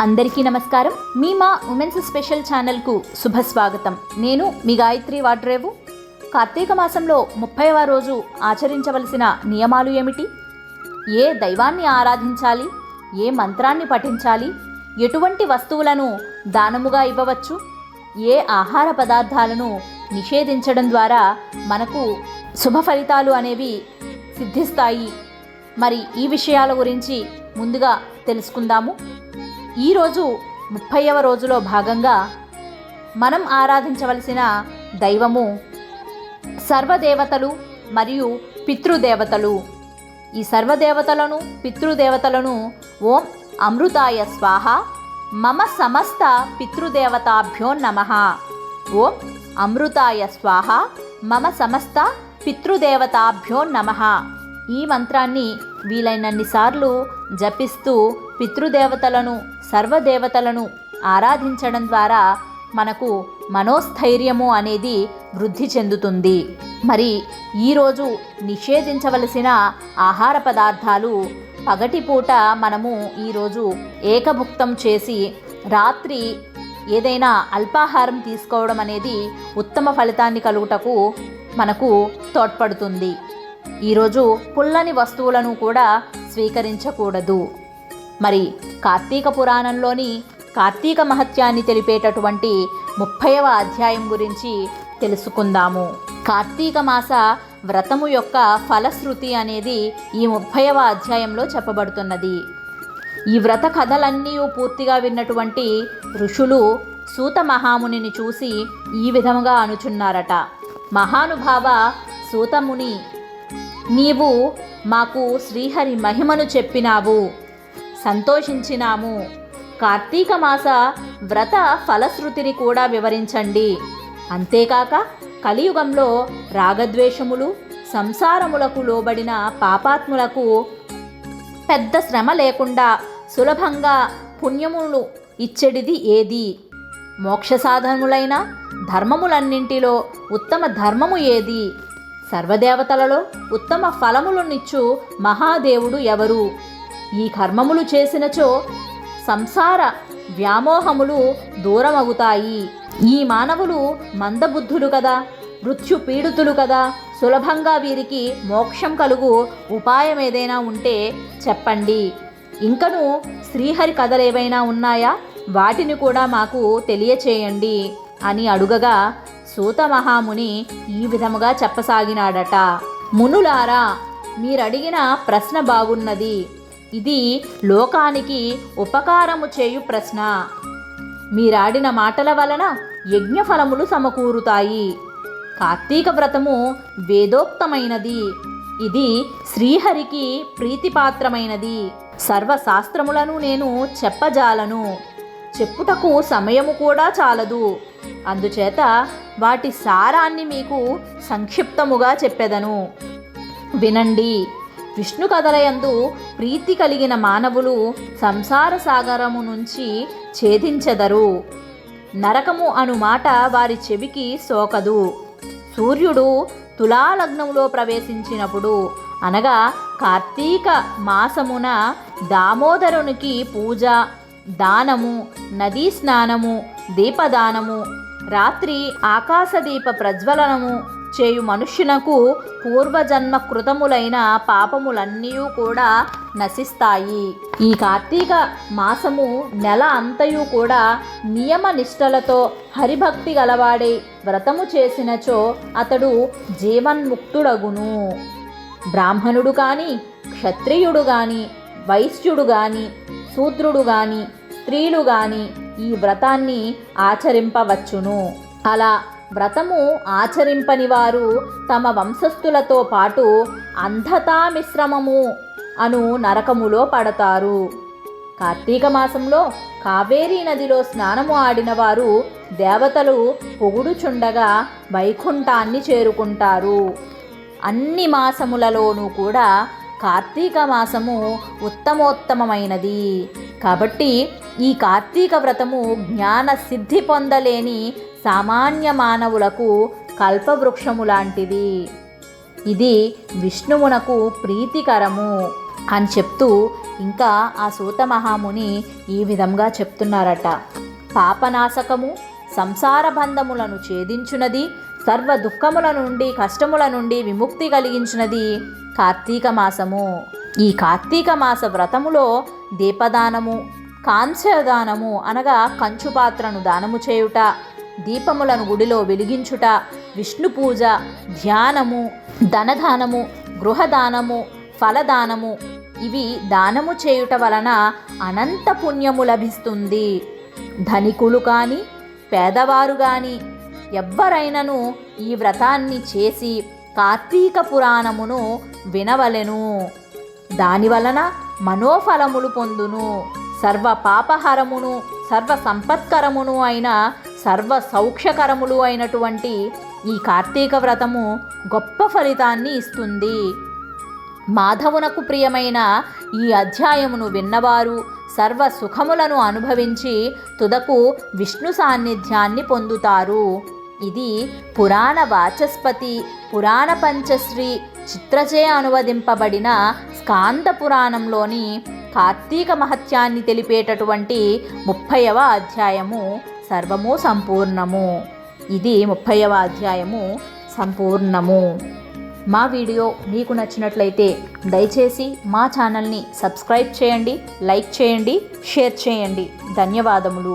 అందరికీ నమస్కారం. మీ మా ఉమెన్స్ స్పెషల్ ఛానల్కు శుభ స్వాగతం. నేను మీ గాయత్రి వాడ్రేవు. కార్తీక మాసంలో ముప్పైవ రోజు ఆచరించవలసిన నియమాలు ఏమిటి? ఏ దైవాన్ని ఆరాధించాలి? ఏ మంత్రాన్ని పఠించాలి? ఎటువంటి వస్తువులను దానముగా ఇవ్వవచ్చు? ఏ ఆహార పదార్థాలను నిషేధించడం ద్వారా మనకు శుభ ఫలితాలు అనేవి సిద్ధిస్తాయి? మరి ఈ విషయాల గురించి ముందుగా తెలుసుకుందాము. ఈరోజు ముప్పైవ రోజులో భాగంగా మనం ఆరాధించవలసిన దైవము సర్వదేవతలు మరియు పితృదేవతలు. ఈ సర్వదేవతలను పితృదేవతలను ఓం అమృతాయ స్వాహ మమ సమస్త పితృదేవతాభ్యో నమ. ఓం అమృతాయ స్వాహ మమ సమస్త పితృదేవతాభ్యో నమ. ఈ మంత్రాన్ని వీలైనన్నిసార్లు జపిస్తూ పితృదేవతలను సర్వదేవతలను ఆరాధించడం ద్వారా మనకు మనోస్థైర్యము అనేది వృద్ధి చెందుతుంది. మరి ఈరోజు నిషేధించవలసిన ఆహార పదార్థాలు పగటిపూట మనము ఈరోజు ఏకభుక్తం చేసి రాత్రి ఏదైనా అల్పాహారం తీసుకోవడం అనేది ఉత్తమ ఫలితాన్ని కలుగుటకు మనకు తోడ్పడుతుంది. ఈరోజు పుల్లని వస్తువులను కూడా స్వీకరించకూడదు. మరి కార్తీక పురాణంలోని కార్తీక మహత్యాన్ని తెలిపేటటువంటి ముప్పైవ అధ్యాయం గురించి తెలుసుకుందాము. కార్తీక మాస వ్రతము యొక్క ఫలశ్రుతి అనేది ఈ ముప్పైవ అధ్యాయంలో చెప్పబడుతున్నది. ఈ వ్రత కథలన్నీ పూర్తిగా విన్నటువంటి ఋషులు సూత మహామునిని చూసి ఈ విధముగా అనుచున్నారట. మహానుభావ సూతముని నీవు మాకు శ్రీహరి మహిమను చెప్పినావు. సంతోషించినాము. కార్తీక మాస వ్రత ఫలశ్రుతిని కూడా వివరించండి. అంతేకాక కలియుగంలో రాగద్వేషములు సంసారములకు లోబడిన పాపాత్ములకు పెద్ద శ్రమ లేకుండా సులభంగా పుణ్యములు ఇచ్చెడిది ఏది? మోక్ష సాధనములైన ధర్మములన్నింటిలో ఉత్తమ ధర్మము ఏది? సర్వదేవతలలో ఉత్తమ ఫలములనిచ్చు మహాదేవుడు ఎవరు? ఈ కర్మములు చేసినచో సంసార వ్యామోహములు దూరమవుతాయి. ఈ మానవులు మందబుద్ధులు కదా మృత్యు పీడితులు కదా సులభంగా వీరికి మోక్షం కలుగు ఉపాయం ఏదైనా ఉంటే చెప్పండి. ఇంకను శ్రీహరి కథలు ఏవైనా ఉన్నాయా? వాటిని కూడా మాకు తెలియచేయండి అని అడుగగా సూత మహాముని ఈ విధముగా చెప్పసాగినాడట. మునులారా మీరడిగిన ప్రశ్న బాగున్నది. ఇది లోకానికి ఉపకారము చేయు ప్రశ్న. మీరాడిన మాటల వలన యజ్ఞఫలములు సమకూరుతాయి. కార్తీక వ్రతము వేదోక్తమైనది. ఇది శ్రీహరికి ప్రీతిపాత్రమైనది. సర్వశాస్త్రములను నేను చెప్పజాలను. చెప్పుటకు సమయము కూడా చాలదు. అందుచేత వాటి సారాన్ని మీకు సంక్షిప్తముగా చెప్పెదను. వినండి. విష్ణు కథలయందు ప్రీతి కలిగిన మానవులు సంసార సాగరము నుంచి ఛేదించెదరు. నరకము అను మాట వారి చెవికి సోకదు. సూర్యుడు తులాలగ్నంలో ప్రవేశించినప్పుడు అనగా కార్తీక మాసమున దామోదరునికి పూజ దానము నదీ స్నానము దీపదానము రాత్రి ఆకాశదీప ప్రజ్వలనము చేయు మనుష్యునకు పూర్వజన్మ కృతములైన పాపములన్నీ కూడా నశిస్తాయి. ఈ కార్తీక మాసము నెల అంతయు కూడా నియమ నిష్టలతో హరిభక్తి గలవాడే వ్రతము చేసినచో అతడు జీవన్ముక్తుడగును. బ్రాహ్మణుడు కానీ క్షత్రియుడు కానీ వైశ్యుడు కానీ శూద్రుడు గాని స్త్రీలు గాని ఈ వ్రతాన్ని ఆచరింపవచ్చును. అలా వ్రతము ఆచరింపని వారు తమ వంశస్థులతో పాటు అంధతా మిశ్రమము అను నరకములో పడతారు. కార్తీక మాసంలో కావేరీ నదిలో స్నానము ఆడిన వారు దేవతలు పొగుడుచుండగా వైకుంఠాన్ని చేరుకుంటారు. అన్ని మాసములలోనూ కూడా కార్తీక మాసము ఉత్తమోత్తమమైనది. కాబట్టి ఈ కార్తీక వ్రతము జ్ఞాన సిద్ధి పొందలేని సామాన్య మానవులకు కల్పవృక్షము లాంటిది. ఇది విష్ణువునకు ప్రీతికరము అని చెప్తూ ఇంకా ఆ సూత మహాముని ఈ విధంగా చెప్తున్నారట. పాపనాశకము సంసార బంధములను ఛేదించునది సర్వ దుఃఖముల నుండి కష్టముల నుండి విముక్తి కలిగించినది కార్తీక మాసము. ఈ కార్తీక మాస వ్రతములో దీపదానము కాంస్యదానము అనగా కంచు పాత్రను దానము చేయుట. దీపములను గుడిలో వెలిగించుట విష్ణు పూజ ధ్యానము ధనదానము గృహదానము ఫలదానము ఇవి దానము చేయుట వలన అనంత పుణ్యము లభిస్తుంది. ధనికులు కానీ పేదవారు కానీ ఎవ్వరైనను ఈ వ్రతాన్ని చేసి కార్తీక పురాణమును వినవలెను. దానివలన మనోఫలములు పొందును. సర్వ పాపహరమును సర్వ సంపత్కరమును అయిన సర్వ సౌఖ్యకరములు అయినటువంటి ఈ కార్తీక వ్రతము గొప్ప ఫలితాన్ని ఇస్తుంది. మాధవునకు ప్రియమైన ఈ అధ్యాయమును విన్నవారు సర్వ సుఖములను అనుభవించి తుదకు విష్ణు సాన్నిధ్యాన్ని పొందుతారు. ఇది పురాణ వాచస్పతి పురాణ పంచశ్రీ చిత్రచే అనువదింపబడిన స్కాంద పురాణంలోని కార్తీక మహత్యాన్ని తెలిపేటటువంటి ముప్పైవ అధ్యాయము. సర్వము సంపూర్ణము. ఇది ముప్పైవ అధ్యాయము. సంపూర్ణము. మా వీడియో మీకు నచ్చినట్లయితే దయచేసి మా ఛానల్ని సబ్స్క్రైబ్ చేయండి లైక్ చేయండి షేర్ చేయండి. ధన్యవాదములు.